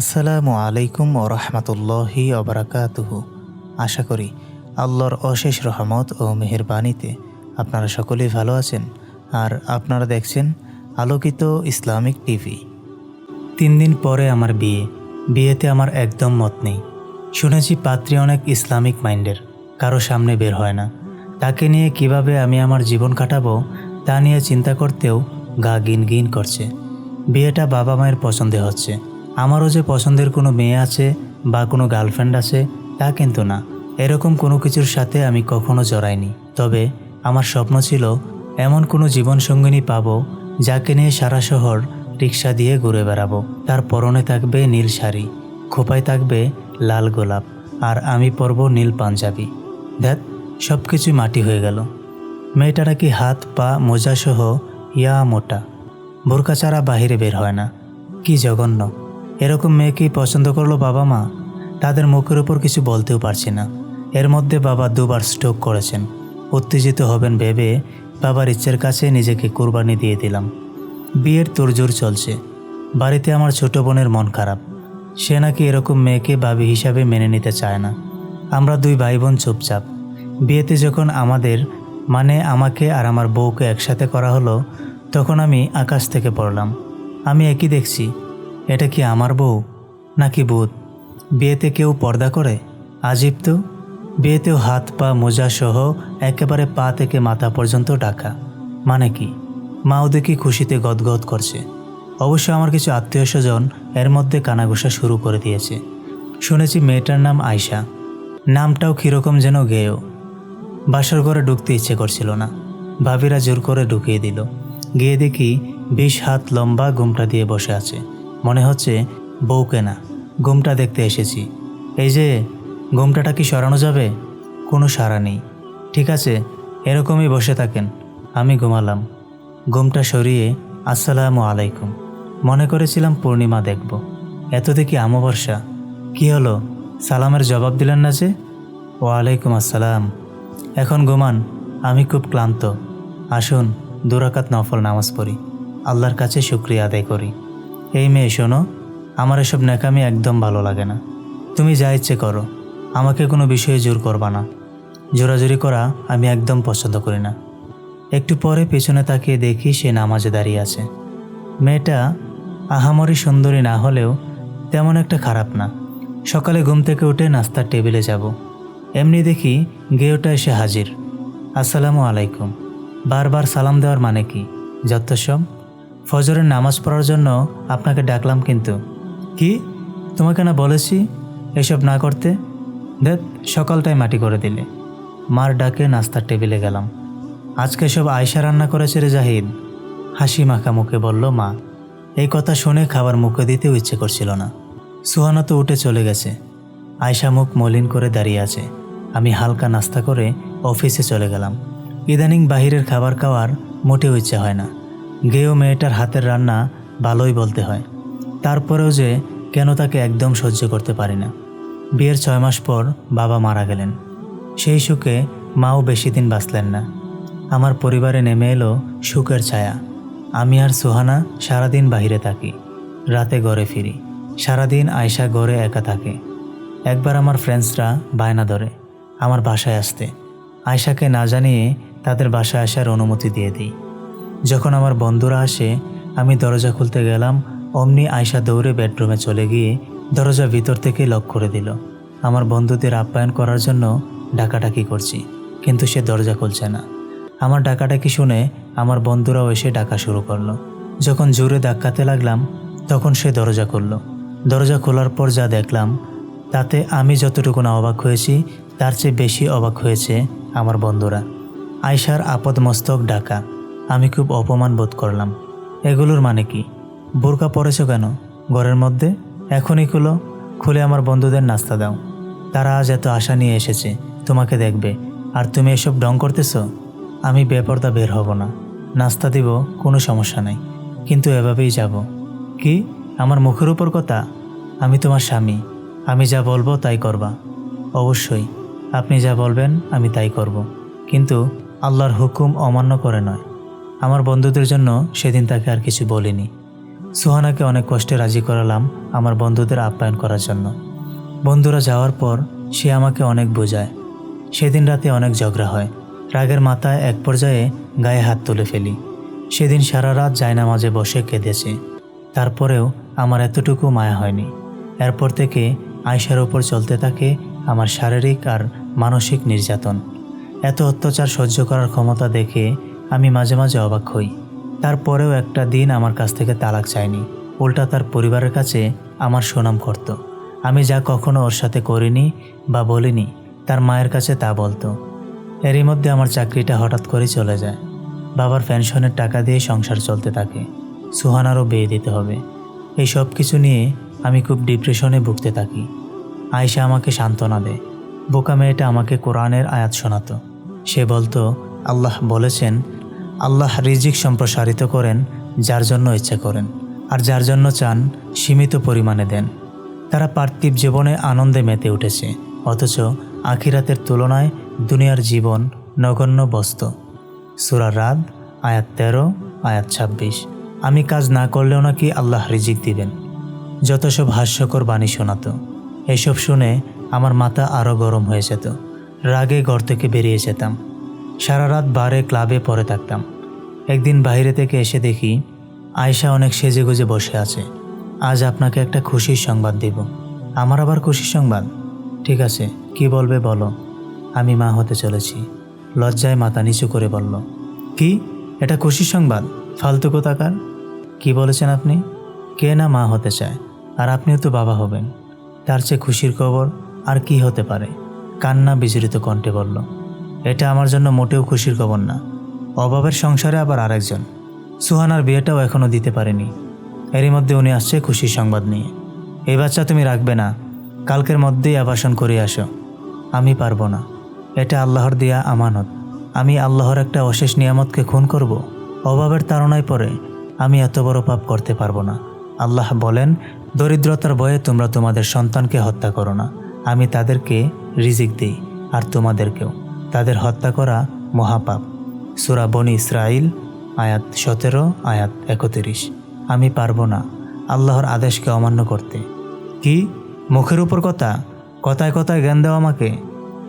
আসসালামু আলাইকুম ও রহমতুল্লাহি অবরাকাতুহু আশা করি আল্লাহর অশেষ রহমত ও মেহেরবানিতে আপনারা সকলেই ভালো আছেন আর আপনারা দেখছেন আলোকিত ইসলামিক টিভি। তিন দিন পরে আমার বিয়ে, বিয়েতে আমার একদম মত নেই। শুনেছি পাত্রী অনেক ইসলামিক মাইন্ডের, কারও সামনে বের হয় না। তাকে নিয়ে কীভাবে আমি আমার জীবন কাটাবো তা নিয়ে চিন্তা করতেও গা গিন গিন করছে। বিয়েটা বাবা মায়ের পছন্দে হচ্ছে। আমারও যে পছন্দের কোনো মেয়ে আছে বা কোনো গার্লফ্রেন্ড আছে, তা কিন্তু না। এরকম কোনো কিছুর সাথে আমি কখনো জড়াইনি। তবে আমার স্বপ্ন ছিল এমন কোনো জীবনসঙ্গিনী পাবো, যাকে নিয়ে সারা শহর রিক্সা দিয়ে ঘুরে বেড়াবো। তার পরনে থাকবে নীল শাড়ি, খোপায় থাকবে লাল গোলাপ, আর আমি পরব নীল পাঞ্জাবি। দেখ সব কিছু মাটি হয়ে গেল। মেয়েটা নাকি হাত, পা, মোজাসহ ইয়া মোটা। বোরকা ছাড়া বাহিরে বের হয় না। কি জঘন্য। এরকম মেয়েকেই পছন্দ করল বাবা মা? তাদের মুখের উপর কিছু বলতেও পারছি না। এর মধ্যে বাবা দুবার স্ট্রোক করেছেন। উত্তেজিত হবেন ভেবে বাবার ইচ্ছের কাছে নিজেকে কোরবানি দিয়ে দিলাম। বিয়ের তোড়জোড় চলছে। বাড়িতে আমার ছোট বোনের মন খারাপ। সে নাকি এরকম মেয়েকে ভাবি হিসাবে মেনে নিতে চায় না। আমরা দুই ভাই বোন চুপচাপ। বিয়েতে যখন আমাদের মানে আমাকে আর আমার বউকে একসাথে করা হলো, তখন আমি আকাশ থেকে পড়লাম। আমি একই দেখছি। এটা কি আমার বউ? নাকি ভূত? বিয়েতে কেউ পর্দা করে? আজীব তো। বিয়েতেও হাত, পা, মোজা সহ একেবারে পা থেকে মাথা পর্যন্ত ডাকা মানে কি? মাও দেখি খুশিতে গদগদ করছে। অবশ্য আমার কিছু আত্মীয় স্বজন এর মধ্যে কানাঘোষা শুরু করে দিয়েছে। শুনেছি মেয়েটার নাম আয়শা। নামটাও কীরকম যেন গেয়েও। বাসর ঘরে ঢুকতে ইচ্ছে করছিল না। ভাবিরা জোর করে ঢুকিয়ে দিল। গিয়ে দেখি বিশ হাত লম্বা ঘুমটা দিয়ে বসে আছে। মনে হচ্ছে বউকে না। ঘুমটা দেখতে এসেছি। এই যে, ঘুমটাটা কি সরানো যাবে? কোনো সাড়া নেই। ঠিক আছে, এরকমই বসে থাকেন। আমি ঘুমালাম। ঘুমটা সরিয়ে আসসালামু আলাইকুম। মনে করেছিলাম পূর্ণিমা দেখব। এত দেখি আমবর্ষা কি হলো? সালামের জবাব দিলেন না যে? ওয়ালাইকুম আসসালাম। এখন ঘুমান। আমি খুব ক্লান্ত। আসুন, দুরাকাত নফল নামাজ পড়ি। আল্লাহর কাছে শুক্রিয়া আদায় করি। এই মেয়ে, শোনো, আমার এসব ন্যাকামি একদম ভালো লাগে না। তুমি যা ইচ্ছে করো, আমাকে কোনো বিষয়ে জোর করবা না। জোরাজুরি করা আমি একদম পছন্দ করি না। একটু পরে পেছনে তাকিয়ে দেখি সে নামাজে দাঁড়িয়ে আছে। মেয়েটা আহামরি সুন্দরী না হলেও তেমন একটা খারাপ না। সকালে ঘুম থেকে উঠে নাস্তার টেবিলে যাব। এমনি দেখি গেয়োটা এসে হাজির। আসসালামু আলাইকুম। বারবার সালাম দেওয়ার মানে কি? যত্তসব। ফজরের নামাজ পড়ার জন্য আপনাকে ডাকলাম কিন্তু। কি? তোমাকে না বলেছি এসব না করতে? দেখ সকালটাই মাটি করে দিলে। মার ডাকে নাস্তার টেবিলে গেলাম। আজকে সব আয়সা রান্না করেছে রে জাহিদ। হাসি মাখা মুখে বলল, মা, এই কথা শুনে খাবার মুখে দিতেও ইচ্ছে করছিল না। সুহানা তো উঠে চলে গেছে। আয়সা মুখ মলিন করে দাঁড়িয়ে আছে। আমি হালকা নাস্তা করে অফিসে চলে গেলাম। ইদানিং বাহিরের খাবার খাওয়ার মোটেও ইচ্ছে হয় না। গেও মেয়েটার হাতের রান্না ভালোই বলতে হয়। তারপরেও যে কেন তাকে একদম সহ্য করতে পারি না। বিয়ের ছয় মাস পর বাবা মারা গেলেন। সেই সুখে মাও বেশি দিন বাঁচলেন না। আমার পরিবারে নেমে এলো সুখের ছায়া। আমি আর সুহানা সারাদিন বাহিরে থাকি, রাতে ঘরে ফিরি। সারাদিন আয়সা ঘরে একা থাকে। একবার আমার ফ্রেন্ডসরা বায়না ধরে, আমার বাসায় আসতে। আয়সাকে না জানিয়ে তাদের বাসায় আসার অনুমতি দিয়ে দিই। যখন আমার বন্ধুরা আসে, আমি দরজা খুলতে গেলাম, অমনি আয়সা দৌড়ে বেডরুমে চলে গিয়ে দরজা ভিতর থেকে লক করে দিল। আমার বন্ধুদের আপ্যায়ন করার জন্য ডাকাডাকি করছি, কিন্তু সে দরজা খুলছে না। আমার ডাকাডাকি শুনে আমার বন্ধুরাও এসে ডাকা শুরু করল। যখন জোরে ধাক্কাতে লাগলাম, তখন সে দরজা খুললো। দরজা খোলার পর যা দেখলাম, তাতে আমি যতটুকু না অবাক হয়েছি, তার চেয়ে বেশি অবাক হয়েছে আমার বন্ধুরা। আয়সার আপদ মস্তক ডাকা। আমি খুব অপমান বোধ করলাম। এগুলোর মানে কি? বোরকা পরেছ কেন? ঘরের মধ্যে? এখনই খুলো। খুলে আমার বন্ধুদের নাস্তা দাও। তারা আজ এত আশা নিয়ে এসেছে, তোমাকে দেখবে। আর তুমি এসব ডং করতেছ? আমি বেপরদা বের হব না। নাস্তা দিব, কোনো সমস্যা নাই। কিন্তু এভাবেই যাব। কি? আমার মুখের উপর কথা? আমি তোমার স্বামী। আমি যা বলব তাই করবা। অবশ্যই। আপনি যা বলবেন, আমি তাই করব। কিন্তু আল্লাহর হুকুম অমান্য করে নয়। আমার বন্ধুদের জন্য সেদিন তাকে আর কিছু বলিনি। সুহানাকে অনেক কষ্টে রাজি করালাম আমার বন্ধুদের আপ্যায়ন করার জন্য। বন্ধুরা যাওয়ার পর সে আমাকে অনেক বোঝায়। সেদিন রাতে অনেক ঝগড়া হয়। রাগের মাথায় এক পর্যায়ে গায়ে হাত তুলে ফেলি। সেদিন সারা রাত জায়না মাঝে বসে কেঁদেছে। তারপরেও আমার এতটুকু মায়া হয়নি। এরপর থেকে আয়সার ওপর চলতে থাকে আমার শারীরিক আর মানসিক নির্যাতন। এত অত্যাচার সহ্য করার ক্ষমতা দেখে আমি মাঝে মাঝে অবাক হই। তারপরেও একটা দিন আমার কাছ থেকে তালাক চায়নি। উল্টা তার পরিবারের কাছে আমার সুনাম করত। আমি যা কখনো ওর সাথে করিনি বা বলিনি, তার মায়ের কাছে তা বলতো। এরই মধ্যে আমার চাকরিটা হঠাৎ করে চলে যায়। বাবার পেনশনের টাকা দিয়ে সংসার চলতে থাকে। সুহানারও বিয়ে দিতে হবে। এই সব কিছু নিয়ে আমি খুব ডিপ্রেশনে ভুগতে থাকি। আয়সা আমাকে সান্ত্বনা দেয়। বোকা মেয়েটা আমাকে কোরআনের আয়াত শোনাতো। সে বলতো আল্লাহ বলেছেন, আল্লাহ রিজিক সম্প্রসারিত করেন যার জন্য ইচ্ছা করেন, আর যার জন্য চান সীমিত পরিমাণে দেন। তারা পার্থিব জীবনে আনন্দে মেতে উঠেছে, অথচ আখিরাতের তুলনায় দুনিয়ার জীবন নগণ্য বস্তু। সুরা রাত আয়াত তেরো, আয়াত ছাব্বিশ। আমি কাজ না করলেও নাকি আল্লাহ রিজিক দিবেন। যত সব হাস্যকর বাণী শোনাতো, এসব শুনে আমার মাথা আরও গরম হয়ে যেত, রাগে ঘর থেকে বেরিয়ে যেতাম। সারা রাত বারে ক্লাবে পড়ে থাকতাম। একদিন বাইরে থেকে এসে দেখি আয়শা অনেক সেজে গুজে বসে আছে। আজ আপনাকে একটা খুশির সংবাদ দেব। আমার আবার খুশির সংবাদ? ঠিক আছে, কি বলবে বলো। আমি মা হতে চলেছি। লজ্জায় মাথা নিচু করে বলল, কি? এটা খুশির সংবাদ? ফালতু কোথাকার? কি বলেছেন আপনি? কে না মা হতে চায়? আর আপনিও তো বাবা হবেন। তার চেয়ে খুশির খবর আর কি হতে পারে? কান্না বিচলিত কণ্ঠে বলল এটা আমার জন্য মোটেও খুশির খবর না। অভাবের সংসারে আবার আরেকজন। সুহানার বিয়েটাও এখনও দিতে পারেনি। এরই মধ্যে উনি আসছে খুশির সংবাদ নিয়ে। এই বাচ্চা তুমি রাখবে না। কালকের মধ্যেই আবাসন করে আসো। আমি পারব না। এটা আল্লাহর দেয়া আমানত। আমি আল্লাহর একটা অশেষ নিয়ামতকে খুন করব। অভাবের তাড়নায় পরে আমি এত বড় পাপ করতে পারব না। আল্লাহ বলেন, দরিদ্রতার ভয়ে তোমরা তোমাদের সন্তানকে হত্যা করো না। আমি তাদেরকে রিজিক দিই, আর তোমাদেরকেও। তাদের হত্যা করা মহাপাপ। সুরা বনি ইসরাইল আয়াত সতেরো, আয়াত একত্রিশ। আমি পারব না আল্লাহর আদেশকে অমান্য করতে। কি? মুখের উপর কথা? কথায় কথায় জ্ঞান দেওয়া আমাকে।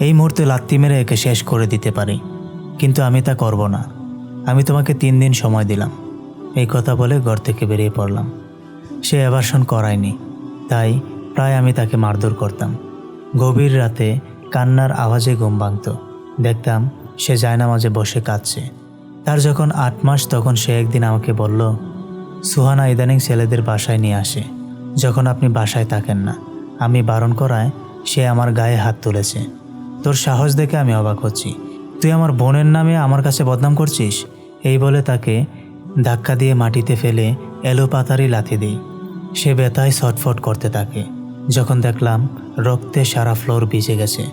এই মুহূর্তে লাত্তি মেরে একে শেষ করে দিতে পারি। কিন্তু আমি তা করব না। আমি তোমাকে তিন দিন সময় দিলাম। এই কথা বলে ঘর থেকে বেরিয়ে পড়লাম। সে অ্যাভার্সন করায়নি। তাই প্রায় আমি তাকে মারধর করতাম। গভীর রাতে কান্নার আওয়াজে ঘুম ভাঙত। দেখতাম সে জায়নামাজে বসে কাঁদছে। তার যখন আট মাস তখন সে একদিন আমাকে বলল, সুহানা ইদানিং ছেলেদের বাসায় নিয়ে আসে। যখন আপনি বাসায় থাকেন না, আমি বারণ করায় সে আমার গায়ে হাত তুলেছে। তোর সাহস দেখে আমি অবাক হচ্ছি। তুই আমার বোনের নামে আমার কাছে বদনাম করছিস? এই বলে তাকে ধাক্কা দিয়ে মাটিতে ফেলে এলো পাতারি লাথি দিই। সে ব্যথায় ছটফট করতে থাকে। যখন দেখলাম রক্তে সারা ফ্লোর ভিজে গেছে,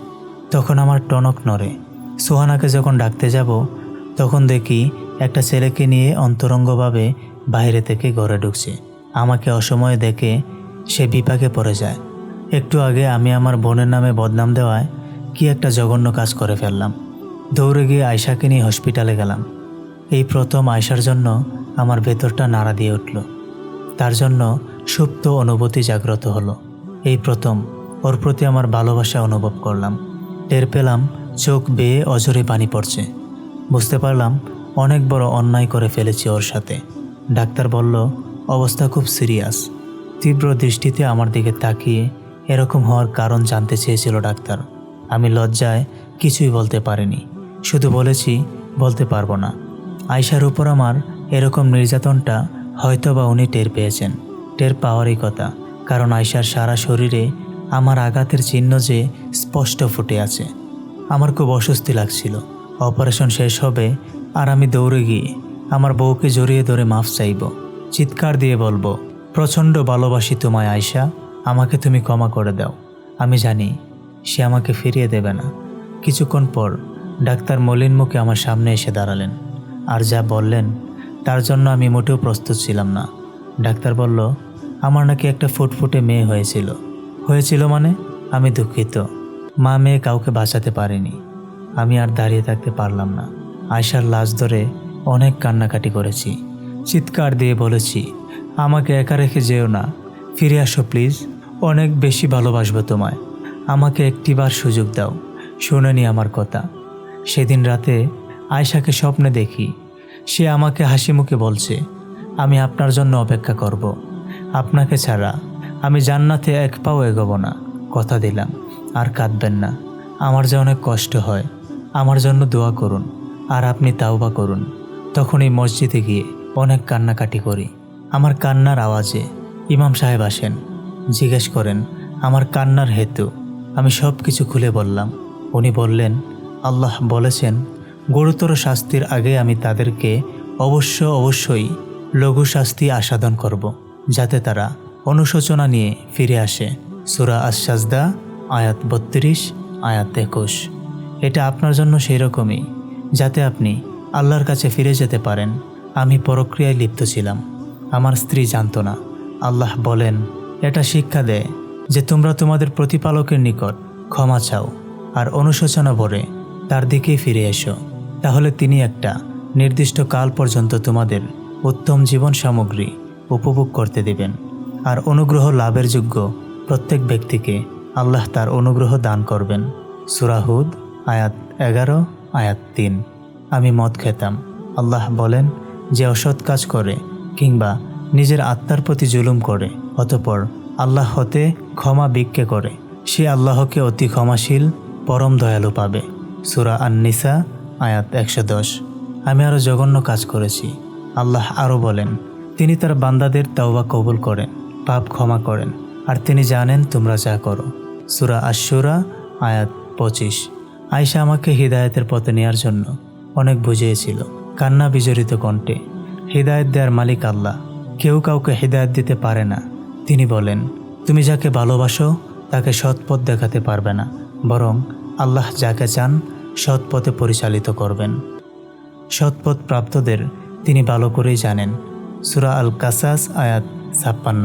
তখন আমার টনক নড়ে। সোহানাকে যখন ডাকতে যাব, তখন দেখি একটা ছেলেকে নিয়ে অন্তরঙ্গভাবে বাইরে থেকে ঘরে ঢুকছে। আমাকে অসময়ে দেখে সে বিপাকে পড়ে যায়। একটু আগে আমি আমার বোনের নামে বদনাম দেওয়ায় কি একটা জঘন্য কাজ করে ফেললাম। দৌড়ে গিয়ে আয়সাকে নিয়ে হসপিটালে গেলাম। এই প্রথম আয়সার জন্য আমার ভেতরটা নাড়া দিয়ে উঠল। তার জন্য সুপ্ত অনুভূতি জাগ্রত হলো। এই প্রথম, ওর প্রতি আমার ভালোবাসা অনুভব করলাম। টের পেলাম চোখ বেয়ে অজরে পানি পড়ছে। বুঝতে পারলাম, অনেক বড় অন্যায় করে ফেলেছি ওর সাথে। ডাক্তার বলল, অবস্থা খুব সিরিয়াস। তীব্র দৃষ্টিতে আমার দিকে তাকিয়ে এরকম হওয়ার কারণ জানতে চেয়েছিল ডাক্তার। আমি লজ্জায় কিছুই বলতে পারিনি। শুধু বলেছি, বলতে পারব না। আয়সার উপর আমার এরকম নির্যাতনটা হয়তো বা উনি টের পেয়েছেন। টের পাওয়ারই কথা, কারণ আয়সার সারা শরীরে আমার আঘাতের চিহ্ন যে স্পষ্ট ফুটে আছে। আমার খুব অস্বস্তি লাগছিল। অপারেশন শেষ হবে আর আমি দৌড়ে গিয়ে আমার বউকে জড়িয়ে ধরে মাফ চাইব। চিৎকার দিয়ে বলব, প্রচণ্ড ভালোবাসি তোমায় আয়সা আমাকে তুমি ক্ষমা করে দাও। আমি জানি সে আমাকে ফিরিয়ে দেবে না। কিছুক্ষণ পর ডাক্তার মলিন মুখে আমার সামনে এসে দাঁড়ালেন আর যা বললেন তার জন্য আমি মোটেও প্রস্তুত ছিলাম না। ডাক্তার বলল, আমার নাকি একটা ফুটফুটে মেয়ে হয়েছিল। হয়েছিল মানে? আমি দুঃখিত। মা মেয়ে কাউকে বাঁচাতে পারেনি। আমি আর দাঁড়িয়ে থাকতে পারলাম না। আয়সার লাশ ধরে অনেক কান্নাকাটি করেছি। চিৎকার দিয়ে বলেছি, আমাকে একা রেখে যেও না। ফিরে আসো প্লিজ। অনেক বেশি ভালোবাসবো তোমায়। আমাকে একটিবার সুযোগ দাও। শোনেনি আমার কথা। সেদিন রাতে আয়শাকে স্বপ্নে দেখি। সে আমাকে হাসি মুখে বলছে, আমি আপনার জন্য অপেক্ষা করব। আপনাকে ছাড়া আমি জান্নাতে এক পাও এগোব না। কথা দিলাম। আর কাঁদবেন না। আমার যে অনেক কষ্ট হয়, আমার জন্য দোয়া করুন, আর আপনি তাওবা করুন। তখন এই মসজিদে গিয়ে অনেক কান্নাকাটি করি। আমার কান্নার আওয়াজে ইমাম সাহেব আসেন, জিজ্ঞেস করেন, আমার কান্নার হেতু? আমি সব কিছু খুলে বললাম। উনি বললেন, আল্লাহ বলেছেন, গুরুতর শাস্তির আগে আমি তাদেরকে অবশ্য অবশ্যই লঘু শাস্তি আস্বাদন করব, যাতে তারা অনুশোচনা নিয়ে ফিরে আসে। সুরা আশাজদা আয়াত বত্রিশ, আয়াত একুশ। এটা আপনার জন্য সেই রকমই যাতে আপনি আল্লাহর কাছে ফিরে যেতে পারেন। আমি পরক্রিয়ায় লিপ্ত ছিলাম। আমার স্ত্রী জানত না। আল্লাহ বলেন, এটা শিক্ষা দেয় যে তোমরা তোমাদের প্রতিপালকের নিকট ক্ষমা চাও আর অনুশোচনা ভরে তার দিকেই ফিরে এসো। তাহলে তিনি একটা নির্দিষ্ট কাল পর্যন্ত তোমাদের উত্তম জীবন সামগ্রী উপভোগ করতে দেবেন। আর অনুগ্রহ লাভের যোগ্য প্রত্যেক ব্যক্তিকে আল্লাহ তার অনুগ্রহ দান করবেন। সুরাহুদ আয়াত এগারো, আয়াত তিন। আমি মদ খেতাম। আল্লাহ বলেন, যে অসৎ কাজ করে কিংবা নিজের আত্মার প্রতি জুলুম করে, অতপর আল্লাহ হতে ক্ষমা ভিক্ষে করে, সে আল্লাহকে অতি ক্ষমাশীল, পরম দয়ালু পাবে। সুরা আননিসা, আয়াত একশো দশ। আমি আরও জঘন্য কাজ করেছি। আল্লাহ আরও বলেন, তিনি তার বান্দাদের তাওবা কবুল করেন, পাপ ক্ষমা করেন, আর তিনি জানেন তোমরা যা করো। সুরা আশুরা আয়াত পঁচিশ। আয়সা আমাকে হৃদায়তের পথে নেয়ার জন্য অনেক বুঝিয়েছিল, কান্না বিজড়িত কণ্ঠে। হৃদায়ত দেওয়ার মালিক আল্লাহ, কেউ কাউকে হৃদায়ত দিতে পারে না। তিনি বলেন, তুমি যাকে ভালোবাসো, তাকে সৎ পথ দেখাতে পারবে না, বরং আল্লাহ যাকে চান, সৎ পথে পরিচালিত করবেন। সৎপথ প্রাপ্তদের তিনি ভালো করেই জানেন। সুরা আল কাসাস আয়াত ছাপ্পান্ন।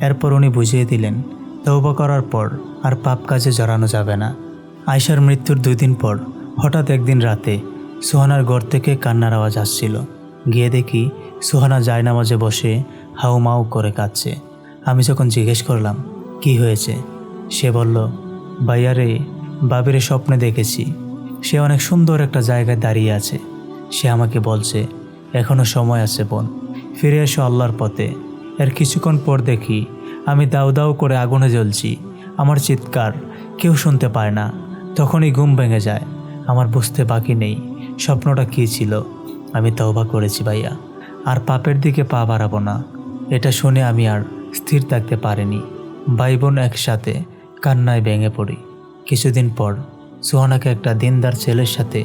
এরপর উনি বুঝিয়ে দিলেন তৌবা করার পর আর পাপ কাজে জড়ানো যাবে না। আয়সার মৃত্যুর দুই দিন পর, হঠাৎ একদিন রাতে, সুহানার ঘর থেকে কান্নার আওয়াজ আসছিল। গিয়ে দেখি, সুহানা জায়নামাজে বসে হাউ মাউ করে কাঁদছে। আমি যখন জিজ্ঞেস করলাম, কি হয়েছে? সে বলল ভাইয়ারে বাবিরে স্বপ্নে দেখেছি। সে অনেক সুন্দর একটা জায়গায় দাঁড়িয়ে আছে। সে আমাকে বলছে, এখনও সময় আছে বোন, ফিরে এসো আল্লাহর পথে। এর কিছুক্ষণ পর দেখি আমি দাউ দাউ করে আগুনে জ্বলছি। আমার চিৎকার, কেউ শুনতে পায় না। তখনই ঘুম ভেঙে যায়। আমার বুঝতে বাকি নেই, স্বপ্নটা কী ছিল? আমি তওবা করেছি ভাইয়া। আর পাপের দিকে পা বাড়াবো না। এটা শুনে আমি আর স্থির থাকতে পারিনি। ভাই বোন একসাথে কান্নায় ভেঙে পড়ি। কিছুদিন পর সোহানাকে একটা দিনদার ছেলের সাথে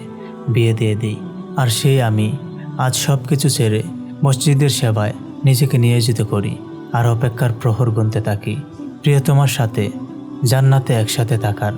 বিয়ে দিয়ে দিই। আর সেই আমি আজ সব কিছু ছেড়ে মসজিদের সেবায় নিজেকে নিয়োজিত করি। আর অপেক্ষার প্রহর গুনতে থাকি। প্রিয়তমার সাথে জান্নাতে একসাথে থাকার।